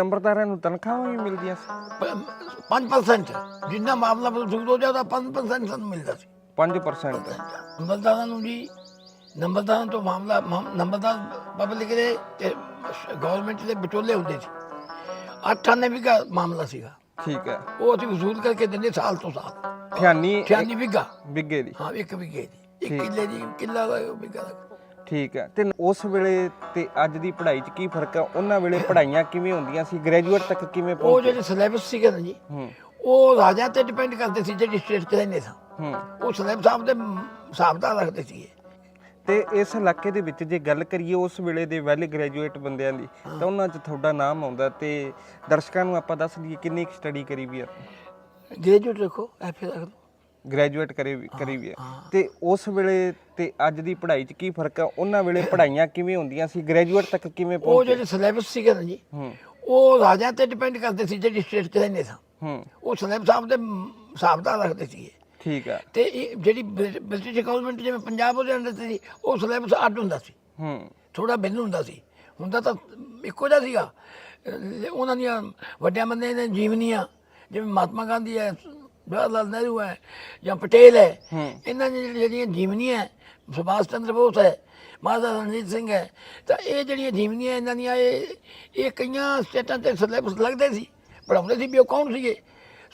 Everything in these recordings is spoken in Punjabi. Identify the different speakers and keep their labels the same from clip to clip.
Speaker 1: ਨੰਬਰਦਾਰਾਂ ਨੂੰ ਤਨਖਾਹਾਂ ਵੀ ਮਿਲਦੀਆਂ ਸੀ।
Speaker 2: 5% ਜਿੰਨਾ ਮਾਮਲਾ ਵਸੂਲ ਹੋ ਜਾਂਦਾ 5% ਸਾਨੂੰ ਮਿਲਦਾ ਸੀ।
Speaker 1: 5%
Speaker 2: ਨੰਬਰਦਾਰਾਂ ਨੂੰ ਜੀ ਨੰਬਰਦਾਰਾਂ ਤੋਂ ਮਾਮਲਾ ਮਾਮ- ਨੰਬਰਦਾਰ ਪਬਲਿਕ ਦੇ ਤੇ ਗਵਰਨਮੈਂਟ ਦੇ ਵਿਚੋਲੇ ਹੁੰਦੇ ਸੀ। ਅੱਠ ਆਨੇ ਵੀ ਮਾਮਲਾ ਸੀਗਾ।
Speaker 1: ਠੀਕ ਹੈ।
Speaker 2: ਉਹ ਅਸੀਂ ਵਸੂਲ ਕਰਕੇ ਦਿੰਦੇ ਸਾਲ ਤੋਂ ਸਾਲ।
Speaker 1: ਠਿਆਨੀ
Speaker 2: 96 ਵਿਗਾ
Speaker 1: ਬਿੱਗੇ ਦੀ।
Speaker 2: ਹਾਂ ਇੱਕ ਵਿਗੇ ਦੀ। ਇੱਕ ਕਿੱਲੇ ਦੀ ਕਿੱਲਾ ਦਾ ਵਿਗਾ ਦਾ।
Speaker 1: ਠੀਕ ਹੈ। ਤੇ ਉਸ ਵੇਲੇ ਤੇ ਅੱਜ ਦੀ ਪੜ੍ਹਾਈ 'ਚ ਕੀ ਫ਼ਰਕ ਹੈ? ਉਹਨਾਂ ਵੇਲੇ ਪੜ੍ਹਾਈਆਂ ਕਿਵੇਂ ਹੁੰਦੀਆਂ ਸੀ? ਗ੍ਰੈਜੂਏਟ ਤੱਕ ਕਿਵੇਂ
Speaker 2: ਉਹ
Speaker 1: ਪਹੁੰਚੇ?
Speaker 2: ਜਿਹੜੇ ਸਿਲੇਬਸ ਸੀਗੇ ਨਾ ਜੀ
Speaker 1: ਹੂੰ।
Speaker 2: ਉਹ ਰਾਜਾ ਤੇ ਡਿਪੈਂਡ ਕਰਦੇ ਸੀ ਜਿਹੜੇ ਸਟੇਟ ਤੇ ਰਹਿੰਦੇ ਸਨ
Speaker 1: ਹੂੰ।
Speaker 2: ਉਹ ਸਿਲੇਬਸ ਸਾਹਿਬ ਦੇ ਹਿਸਾਬ ਦਾ ਰੱਖਦੇ ਸੀਗੇ।
Speaker 1: ਤੇ ਇਸ ਇਲਾਕੇ ਦੇ ਵਿੱਚ ਜੇ ਗੱਲ ਕਰੀਏ ਉਸ ਵੇਲੇ ਦੇ ਵੈਲ ਗ੍ਰੈਜੂਏਟ ਬੰਦਿਆਂ ਦੀ ਤਾਂ ਉਹਨਾਂ 'ਚ ਤੁਹਾਡਾ ਨਾਮ ਆਉਂਦਾ ਤੇ ਦਰਸ਼ਕਾਂ ਨੂੰ ਆਪਾਂ ਦੱਸ ਦਈਏ ਕਿੰਨੀ ਸਟੱਡੀ ਕਰੀ ਵੀ ਆ?
Speaker 2: ਗ੍ਰੈਜੂਏਟ ਰੱਖੋ ਐਫਏ ਰੱਖ ਲਓ।
Speaker 1: ਗ੍ਰੈਜੂਏਟ ਕਰੀ ਕਰੀ ਵੀ ਆ ਤੇ ਉਸ ਵੇਲੇ ਤੇ ਅੱਜ ਦੀ ਪੜ੍ਹਾਈ 'ਚ ਕੀ ਫ਼ਰਕ ਹੈ? ਉਹਨਾਂ ਵੇਲੇ ਪੜ੍ਹਾਈਆਂ ਕਿਵੇਂ ਹੁੰਦੀਆਂ ਸੀ? ਗ੍ਰੈਜੂਏਟ ਤੱਕ ਕਿਵੇਂ
Speaker 2: ਉਹ
Speaker 1: ਪਹੁੰਚੇ?
Speaker 2: ਜਿਹੜੇ ਸਿਲੇਬਸ ਸੀਗੇ ਨਾ ਜੀ
Speaker 1: ਹੂੰ।
Speaker 2: ਉਹ ਰਾਜਾ ਤੇ ਡਿਪੈਂਡ ਕਰਦੇ ਸੀ ਜਿਹੜੇ ਸਟੇਟ ਤੇ ਰਹਿੰਦੇ ਸਨ
Speaker 1: ਹੂੰ।
Speaker 2: ਉਹ ਸਿਲੇਬਸ ਸਾਹਿਬ ਦੇ ਹਿਸਾਬ ਦਾ ਰੱਖਦੇ ਸੀਗੇ।
Speaker 1: ਠੀਕ ਆ।
Speaker 2: ਤੇ ਇਹ ਜਿਹੜੀ ਬ੍ਰਿ- ਬ੍ਰਿਟਿਸ਼ ਗਵਰਨਮੈਂਟ ਜਿਵੇਂ ਪੰਜਾਬ ਉਹਦੇ ਅੰਡਰ ਸੀ ਉਹ ਸਿਲੇਬਸ ਅੱਡ ਹੁੰਦਾ ਸੀ।
Speaker 1: ਹੂੰ।
Speaker 2: ਥੋੜਾ ਭਿੰਨ ਹੁੰਦਾ ਸੀ। ਹੁੰਦਾ ਤਾਂ ਇੱਕੋ ਜਿਹਾ ਸੀਗਾ। ਅਹ ਉਹਨਾਂ ਦੀਆਂ ਵੱਡਿਆਂ ਬੰਦਿਆਂ ਦੀਆਂ ਜੀਵਨੀਆਂ ਜਿਵੇਂ ਮਹਾਤਮਾ ਗਾਂਧੀ ਹੈ ਜਵਾਹਰ ਲਾਲ ਨਹਿਰੂ ਹੈ ਜਾਂ ਪਟੇਲ ਹੈ। ਇਹਨਾਂ ਦੀਆਂ ਜਿਹੜੀਆਂ ਜੀਵਨੀਆਂ ਹੈ, ਸੁਭਾਸ਼ ਚੰਦਰ ਬੋਸ ਹੈ ਮਹਾਰਾਜਾ ਰਣਜੀਤ ਸਿੰਘ ਹੈ ਤਾਂ ਇਹ ਜਿਹੜੀਆਂ ਜੀਵਨੀਆਂ ਇਹਨਾਂ ਦੀਆਂ ਇਹ ਇਹ ਕਈਆਂ ਸਟੇਟਾਂ ਤੇ ਸਿਲੇਬਸ ਲੱਗਦੇ ਸੀ ਪੜਾਉਂਦੇ ਸੀ ਵੀ ਉਹ ਕੌਣ ਸੀਗੇ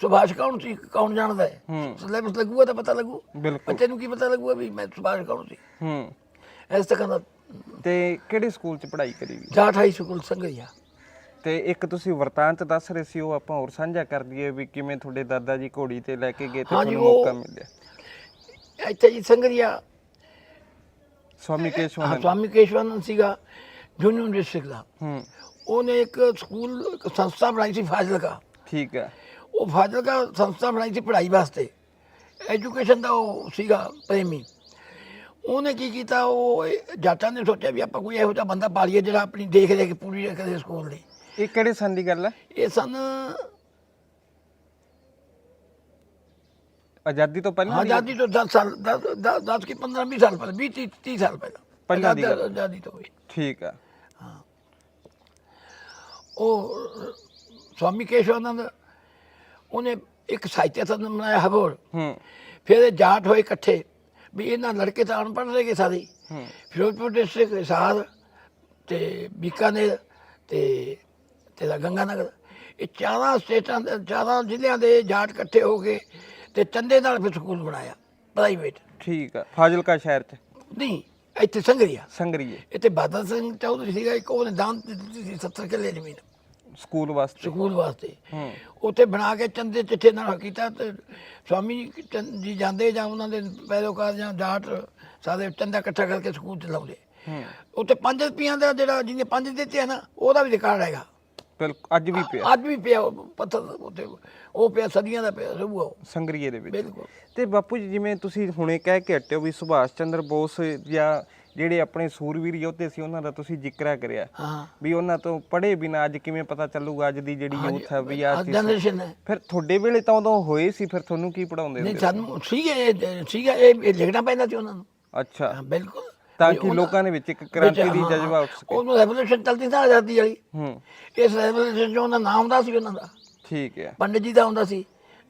Speaker 2: ਸੁਭਾਸ਼ ਕੌਣ ਸੀ ਕੌਣ ਜਾਣਦਾ ਹੈ। ਸਿਲੇਬਸ ਲੱਗੂਗਾ ਤਾਂ ਪਤਾ ਲੱਗੂ। ਬੱਚੇ ਨੂੰ ਕੀ ਪਤਾ ਲੱਗੂਗਾ ਵੀ ਮੈਂ ਸੁਭਾਸ਼ ਕੌਣ ਸੀ?
Speaker 1: ਹੂੰ।
Speaker 2: ਇਸ ਤਰ੍ਹਾਂ ਦਾ
Speaker 1: ਤੇ ਕਿਹੜੇ ਸਕੂਲ 'ਚ ਪੜ੍ਹਾਈ ਕਰੀ ਵੀ?
Speaker 2: ਜਾਟ ਹਾਈ ਸਕੂਲ ਸੰਗਈਆ
Speaker 1: ਤੇ ਇੱਕ ਤੁਸੀਂ ਵਰਤਾਂਤ ਦੱਸ ਰਹੇ ਸੀ ਉਹ ਆਪਾਂ ਹੋਰ ਸਾਂਝਾ ਕਰ ਦਈਏ ਵੀ ਕਿਵੇਂ ਤੁਹਾਡੇ ਦਾਦਾ ਜੀ ਘੋੜੀ ਤੇ ਲੈ ਕੇ ਗਏ ਤੇ
Speaker 2: ਹਾਂਜੀ,
Speaker 1: ਤੁਹਾਨੂੰ
Speaker 2: ਉਹ-
Speaker 1: ਮੌਕਾ ਮਿਲਿਆ।
Speaker 2: ਇੱਥੇ ਜੀ ਸੰਗਰੀਆ
Speaker 1: ਸਵਾਮੀ ਕੇਸ਼ਵਾਨੰਦ
Speaker 2: ਸਵਾਮੀ ਕੇਸ਼ਵਾਨੰਦ ਸੀਗਾ ਜੂਨੀਅਰ ਡਿਸਟ੍ਰਿਕਟ ਦਾ।
Speaker 1: ਹੂੰ।
Speaker 2: ਉਹਨੇ ਇੱਕ ਸਕੂਲ ਇੱਕ ਸੰਸਥਾ ਬਣਾਈ ਸੀ ਫਾਜ਼ਿਲਕਾ।
Speaker 1: ਠੀਕ ਹੈ
Speaker 2: ਉਹ ਫਾਜ਼ਿਲਕਾ ਸੰਸਥਾ ਬਣਾਈ ਸੀ ਪੜ੍ਹਾਈ ਵਾਸਤੇ। ਐਜੂਕੇਸ਼ਨ ਦਾ ਉਹ ਸੀਗਾ ਪ੍ਰੇਮੀ। ਉਹਨੇ ਕੀ ਕੀਤਾ ਉਹ ਇਹ ਜਾਟਾਂ ਨੇ ਸੋਚਿਆ ਵੀ ਆਪਾਂ ਕੋਈ ਇਹੋ ਜਿਹਾ ਬੰਦਾ ਪਾਲੀਏ ਜਿਹੜਾ ਆਪਣੀ ਦੇਖ ਰੇਖ ਪੂਰੀ ਕਰੇ ਸਕੂਲ ਦੀ।
Speaker 1: ਇਹ ਕਿਹੜੇ ਸੰਨ ਦੀ ਗੱਲ ਹੈ
Speaker 2: ਇਹ ਸਨ
Speaker 1: ਆਜ਼ਾਦੀ ਤੋਂ ਪਹਿਲਾਂ ਦੀ
Speaker 2: ਆਜ਼ਾਦੀ ਤੋਂ 10 ਸਾਲ 10 ਕੀ 15 20 ਸਾਲ ਪਹਿਲਾਂ 20 30 30 ਸਾਲ ਪਹਿਲਾਂ।
Speaker 1: ਪਹਿਲਾਂ ਦੀ ਗੱਲ।
Speaker 2: ਆਜ਼ਾਦੀ ਤੋਂ ਹੋਈ
Speaker 1: ਠੀਕ ਹੈ।
Speaker 2: ਉਹ ਸਵਾਮੀ ਕੇਸ਼ਵਾਨੰਦ ਉਹਨੇ ਇੱਕ ਸਾਹਿਤਿਆ ਸਦਨ ਬਣਾਇਆ ਹਬੋਰ
Speaker 1: ਹੂੰ।
Speaker 2: ਫਿਰ ਇਹ ਜਾਟ ਹੋਏ ਇਕੱਠੇ ਵੀ ਇਹਨਾਂ ਲੜਕੇ ਤਾਂ ਅਨਪੜ੍ਹ ਰਹਿ ਗਏ ਸਾਰੇ। ਹੀ।
Speaker 1: ਹੂੰ
Speaker 2: ਫਿਰੋਜ਼ਪੁਰ ਡਿਸਟ੍ਰਿਕਟ ਹਿਸਾਰ ਤੇ ਬੀਕਾਨੇਰ ਤੇ ਤੇਰਾ ਗੰਗਾਨਗਰ ਇਹ ਚਾਰਾਂ ਸਟੇਟਾਂ ਦੇ ਚਾਰਾਂ ਜ਼ਿਲ੍ਹਿਆਂ ਦੇ ਜਾਟ ਇਕੱਠੇ ਹੋ ਕੇ ਤੇ ਚੰਦੇ ਨਾਲ ਫਿਰ ਸਕੂਲ ਬਣਾਇਆ ਪ੍ਰਾਈਵੇਟ
Speaker 1: ਠੀਕ ਹੈ ਫਾਜ਼ਿਲਕਾ ਸ਼ਹਿਰ 'ਚ?
Speaker 2: ਨਹੀਂ ਇੱਥੇ ਸੰਗਰੀਆ।
Speaker 1: ਸੰਗਰੀਏ।
Speaker 2: ਇੱਥੇ ਬਾਦਲ ਸਿੰਘ ਚੌਧਰੀ ਸੀਗਾ ਇੱਕ ਉਹਨੇ ਦਾਨ ਦੇ ਦਿੱਤੀ ਸੀ 70 ਕਿੱਲੇ ਜ਼ਮੀਨ।
Speaker 1: ਸਕੂਲ ਵਾਸਤੇ?
Speaker 2: ਸਕੂਲ ਵਾਸਤੇ।
Speaker 1: ਹੂੰ।
Speaker 2: ਉੱਥੇ ਬਣਾ ਕੇ ਚੰਦੇ ਚਿੱਠੇ ਨਾਲ ਕੀਤਾ ਤੇ ਸਵਾਮੀ ਜੀ ਚੰਦ ਜੀ ਜਾਂਦੇ ਜਾਂ ਉਹਨਾਂ ਦੇ ਪੈਰੋਕਾਰ ਜਾਂ ਜਾਟ ਸਾਰੇ ਚੰਦਾ ਇਕੱਠਾ ਕਰਕੇ ਸਕੂਲ ਚਲਾਉਂਦੇ
Speaker 1: ਹੂੰ।
Speaker 2: ਉੱਥੇ 5 ਰੁਪਈਆਂ ਦਾ ਜਿਹੜਾ ਜਿਹਨੇ ਪੰਜ ਦਿੱਤੇ ਆ ਨਾ ਉਹਦਾ ਵੀ ਰਿਕਾਰਡ ਹੈਗਾ।
Speaker 1: ਬਿਲਕੁਲ ਅੱਜ ਵੀ ਪਿਆ।
Speaker 2: ਅੱਜ ਵੀ ਪਿਆ ਉਹ ਪੱਥਰ ਉੱਤੇ ਉਹ ਪਿਆ ਸਦੀਆਂ ਦਾ ਪਿਆ ਰਹੂਗਾ ਉਹ।
Speaker 1: ਸੰਗਰੀਏ ਦੇ ਵਿੱਚ।
Speaker 2: ਬਿਲਕੁਲ।
Speaker 1: ਤੇ ਬਾਪੂ ਜੀ ਜਿਵੇਂ ਤੁਸੀਂ ਹੁਣੇ ਕਹਿ ਕੇ ਹਟਿਓ ਵੀ ਸੁਭਾਸ਼ ਚੰਦਰ ਬੋਸ ਜਾਂ ਜਿਹੜੇ ਆਪਣੇ ਸੂਰਵੀਰ ਯੋਧੇ ਸੀ ਉਹਨਾਂ ਦਾ ਤੁਸੀਂ ਜ਼ਿਕਰਾ ਕਰਿਆ।
Speaker 2: ਹਾਂ।
Speaker 1: ਵੀ ਉਹਨਾਂ ਤੋਂ ਪੜ੍ਹੇ ਬਿਨਾ ਅੱਜ ਕਿਵੇਂ ਪਤਾ ਚੱਲੂਗਾ ਅੱਜ ਦੀ ਜਿਹੜੀ ਯੂਥ ਹੈ ਵੀ ਆ
Speaker 2: ਜਨਰੇਸ਼ਨ ਹੈ।
Speaker 1: ਫਿਰ ਤੁਹਾਡੇ ਵੇਲੇ ਤਾਂ ਉਦੋਂ ਹੋਏ ਸੀ ਫਿਰ ਤੁਹਾਨੂੰ ਕੀ ਪੜਾਉਂਦੇ
Speaker 2: ਨਹੀਂ ਸਾਨੂੰ ਸੀਗਾ ਇਹ ਸੀਗਾ ਇਹ ਇਹ ਲਿਖਣਾ ਪੈਂਦਾ ਸੀ ਉਹਨਾਂ ਨੂੰ।
Speaker 1: ਅੱਛਾ।
Speaker 2: ਬਿਲਕੁਲ।
Speaker 1: ਤਾਂ ਕਿ ਲੋਕਾਂ ਦੇ ਵਿੱਚ ਇੱਕ ਕ੍ਰਾਂਤੀ ਦੀ ਜਜ਼ਬਾ ਉੱਠ ਸਕੇ।
Speaker 2: ਉਹਨੂੰ ਰੈਵੋਲੂਸ਼ਨ ਚਲਦੀ ਸੀ ਆਜ਼ਾਦੀ ਵਾਲੀ।
Speaker 1: ਹੂੰ।
Speaker 2: ਇਸ ਰੈਵੋਲੂਸ਼ਨ ਚ ਉਹਨਾਂ ਨਾਮ ਹੁੰਦਾ ਸੀ ਉਹਨਾਂ ਦਾ।
Speaker 1: ਠੀਕ ਹੈ।
Speaker 2: ਪੰਡਿਤ ਜੀ ਦਾ ਹੁੰਦਾ ਸੀ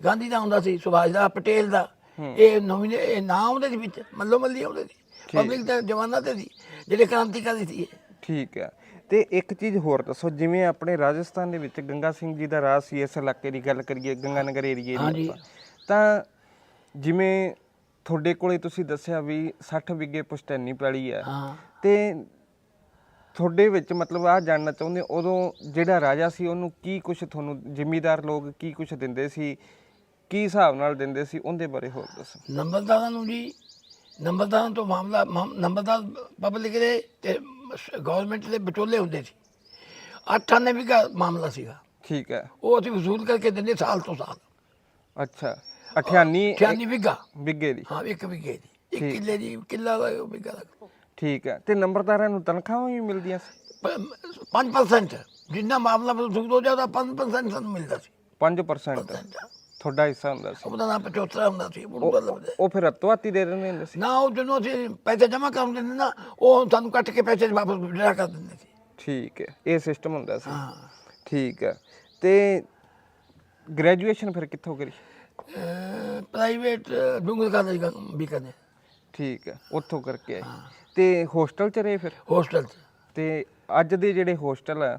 Speaker 2: ਗਾਂਧੀ ਦਾ ਹੁੰਦਾ ਸੀ ਸੁਭਾਸ਼ ਦਾ ਪਟੇਲ ਦਾ। ਇਹ ਨੋਮੀਨੇ ਇਹ ਨਾਮ ਸੀ ਵਿੱਚ ਮੱਲੋ ਮੱਲੀ ਆਉਂਦੇ ਸੀ ਪਬਲਿਕ ਦਾ ਜਵਾਨਾਂ ਤੇ ਸੀ ਜਿਹੜੇ ਕ੍ਰਾਂਤੀਕਾਰੀ ਸੀ।
Speaker 1: ਠੀਕ ਹੈ। ਤੇ ਇੱਕ ਚੀਜ਼ ਹੋਰ ਦੱਸੋ ਜਿਵੇਂ ਆਪਣੇ ਰਾਜਸਥਾਨ ਦੇ ਵਿੱਚ ਗੰਗਾ ਸਿੰਘ ਜੀ ਦਾ ਰਾਜ ਸੀ ਇਸ ਇਲਾਕੇ ਦੀ ਗੱਲ ਕਰੀਏ ਗੰਗਾ ਨਗਰ ਏਰੀਏ। ਦੀ ਤਾਂ ਜਿਵੇਂ ਤੁਹਾਡੇ ਕੋਲੇ ਤੁਸੀਂ ਦੱਸਿਆ ਵੀ 60 ਵਿਗੇ ਪੁਸ਼ਤੈਨੀ ਪੈਲੀ ਹੈ।
Speaker 2: ਹਾਂ।
Speaker 1: ਤੇ ਤੁਹਾਡੇ ਵਿੱਚ ਮਤਲਬ ਆ ਜਾਣਨਾ ਚਾਹੁੰਦੇ ਉਦੋਂ ਜਿਹੜਾ ਰਾਜਾ ਸੀ ਉਹਨੂੰ ਕੀ ਕੁਝ ਤੁਹਾਨੂੰ ਜ਼ਿਮੀਦਾਰ ਲੋਕ ਕੀ ਕੁਝ ਦਿੰਦੇ ਸੀ ਕੀ ਹਿਸਾਬ ਨਾਲ ਦਿੰਦੇ ਸੀ ਉਹਦੇ ਬਾਰੇ ਹੋਰ ਦੱਸੋ।
Speaker 2: ਨੰਬਰਦਾਰਾਂ ਨੂੰ ਜੀ ਨੰਬਰਦਾਰਾਂ ਤੋਂ ਮਾਮਲਾ ਮਾਮ- ਨੰਬਰਦਾਰ ਪਬਲਿਕ ਦੇ ਤੇ ਗਵਰਨਮੈਂਟ ਦੇ ਵਿਚੋਲੇ ਹੁੰਦੇ ਸੀ। ਅੱਠ ਆਨੇ ਵੀ ਮਾਮਲਾ ਸੀਗਾ।
Speaker 1: ਠੀਕ ਹੈ।
Speaker 2: ਉਹ ਅਸੀਂ ਵਸੂਲ ਕਰਕੇ ਦਿੰਦੇ ਸਾਲ ਤੋਂ ਸਾਲ।
Speaker 1: ਅੱਛਾ। 98
Speaker 2: 98 ਵਿਗਾ।
Speaker 1: ਵਿਗੇ ਦੀ।
Speaker 2: ਹਾਂ ਇੱਕ ਵਿਗੇ ਦੀ। ਇੱਕ। ਕਿੱਲੇ ਦੀ ਕਿੱਲਾ ਦਾ ਵਿਗਾ ਦਾ।
Speaker 1: ਠੀਕ ਹੈ ਤੇ ਨੰਬਰਦਾਰਾਂ ਨੂੰ ਤਨਖਾਹਾਂ ਵੀ ਮਿਲਦੀਆਂ ਸੀ?
Speaker 2: 5% ਜਿੰਨਾ ਮਾਮਲਾ ਵਸੂਲ ਹੋ ਜਾਂਦਾ 5% ਸਾਨੂੰ ਮਿਲਦਾ ਸੀ।
Speaker 1: 5% ਤੁਹਾਡਾ ਹਿੱਸਾ ਹੁੰਦਾ ਸੀ।
Speaker 2: ਉਹਦਾ ਨਾਮ ਪਚੋਤਰਾ ਹੁੰਦਾ ਸੀ ਉਹ ਬਦਲਦੇ
Speaker 1: ਉਹ ਫਿਰ ਹੱਤੋਂ-ਹੱਤੀ ਦੇ ਦਿੰਦੇ ਹੁੰਦੇ ਸੀ।
Speaker 2: ਨਾ ਉਹ ਜਦੋਂ ਅਸੀਂ ਪੈਸੇ ਜਮ੍ਹਾਂ ਕਰ ਦਿੰਦੇ ਨਾ ਉਹ ਸਾਨੂੰ ਕੱਟ ਕੇ ਪੈਸੇ ਵਾਪਸ ਵਿਡਰਾ ਕਰ ਦਿੰਦੇ ਸੀ।
Speaker 1: ਠੀਕ ਹੈ ਇਹ ਸਿਸਟਮ ਹੁੰਦਾ ਸੀ।
Speaker 2: ਹਾਂ।
Speaker 1: ਠੀਕ ਹੈ ਤੇ ਗ੍ਰੈਜੂਏਸ਼ਨ ਫਿਰ ਕਿੱਥੋਂ ਕਰੀ?
Speaker 2: ਪ੍ਰਾਈਵੇਟ ਡੂੰਗਰ ਕਾਲਜ ਵੀ ਕਰਨੇ
Speaker 1: ਠੀਕ ਹੈ ਉੱਥੋਂ ਕਰਕੇ ਆਏ। ਤੇ ਹੋਸਟਲ ਚ ਰਹੇ ਫਿਰ?
Speaker 2: ਹੋਸਟਲ 'ਚ।
Speaker 1: ਤੇ ਅੱਜ ਦੇ ਜਿਹੜੇ ਹੋਸਟਲ ਆ।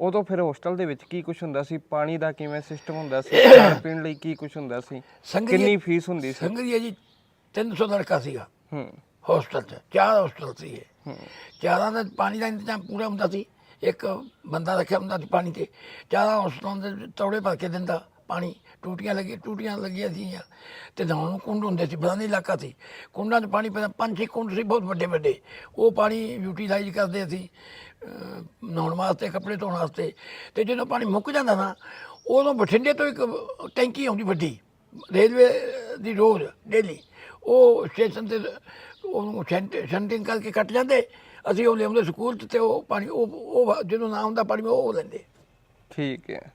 Speaker 1: ਉਦੋਂ ਫਿਰ ਹੋਸਟਲ ਦੇ ਵਿੱਚ ਕੀ ਕੁਝ ਹੁੰਦਾ ਸੀ? ਪਾਣੀ ਦਾ ਕਿਵੇਂ ਸਿਸਟਮ ਹੁੰਦਾ ਸੀ? ਖਾਣ ਪੀਣ ਲਈ ਕੀ ਕੁਝ ਹੁੰਦਾ ਸੀ?
Speaker 2: ਸੰਗਰੀਏ-
Speaker 1: ਕਿੰਨੀ ਫੀਸ ਹੁੰਦੀ ਸੀ?
Speaker 2: ਸੰਗਰੀਆ ਜੀ 300 ਲੜਕਾ ਸੀਗਾ।
Speaker 1: ਹੂੰ।
Speaker 2: ਹੋਸਟਲ 'ਚ। ਚਾਰ ਹੋਸਟਲ ਸੀਗੇ
Speaker 1: ਹੂੰ।
Speaker 2: ਚਾਰਾਂ ਦਾ ਪਾਣੀ ਦਾ ਇੰਤਜ਼ਾਮ ਪੂਰਾ ਹੁੰਦਾ ਸੀ। ਇੱਕ ਬੰਦਾ ਰੱਖਿਆ ਹੁੰਦਾ ਸੀ ਪਾਣੀ ਤੇ। ਚਾਰਾਂ ਹੋਸਟਲਾਂ ਦੇ ਤੌੜੇ ਭਰ ਕੇ ਦਿੰਦਾ। ਪਾਣੀ, ਟੂਟੀਆਂ ਲੱਗੀ, ਟੂਟੀਆਂ ਲੱਗੀਆਂ ਸੀਗੀਆਂ। ਤੇ ਨਹਾਉਣ ਨੂੰ ਕੁੰਡ ਹੁੰਦੇ ਸੀ ਬਰਾਨੀ ਇਲਾਕਾ ਸੀ। ਕੁੰਡਾਂ 'ਚ ਪਾਣੀ ਪੈਂਦਾ ਪੰਜ ਛੇ ਕੁੰਡ ਸੀ, ਬਹੁਤ ਵੱਡੇ ਵੱਡੇ। ਉਹ ਪਾਣੀ ਯੂਟੀਲਾਈਜ਼ ਕਰਦੇ ਅਸੀਂ ਨਹਾਉਣ ਵਾਸਤੇ, ਕੱਪੜੇ ਧੋਣ ਵਾਸਤੇ। ਤੇ ਜਦੋਂ ਪਾਣੀ ਮੁੱਕ ਜਾਂਦਾ ਨਾ, ਉਦੋਂ ਬਠਿੰਡੇ ਤੋਂ ਇੱਕ ਟੈਂਕੀ ਆਉਂਦੀ ਵੱਡੀ, ਰੇਲਵੇ ਦੀ ਰੋਜ਼, ਡੇਲੀ। ਉਹ ਸਟੇਸ਼ਨ ਤੇ ਉਹਨੂੰ ਸ਼ੈਂਟਿੰਗ ਕਰਕੇ ਕੱਟ ਜਾਂਦੇ। ਅਸੀਂ ਉਹ ਲਿਆਉਂਦੇ ਸਕੂਲ 'ਚ ਤੇ ਉਹ ਪਾਣੀ, ਉਹ ਉਹ, ਜਦੋਂ ਨਾ ਆਉਂਦਾ ਪਾਣੀ, ਉਹ ਲੈਂਦੇ।
Speaker 1: ਠੀਕ ਹੈ।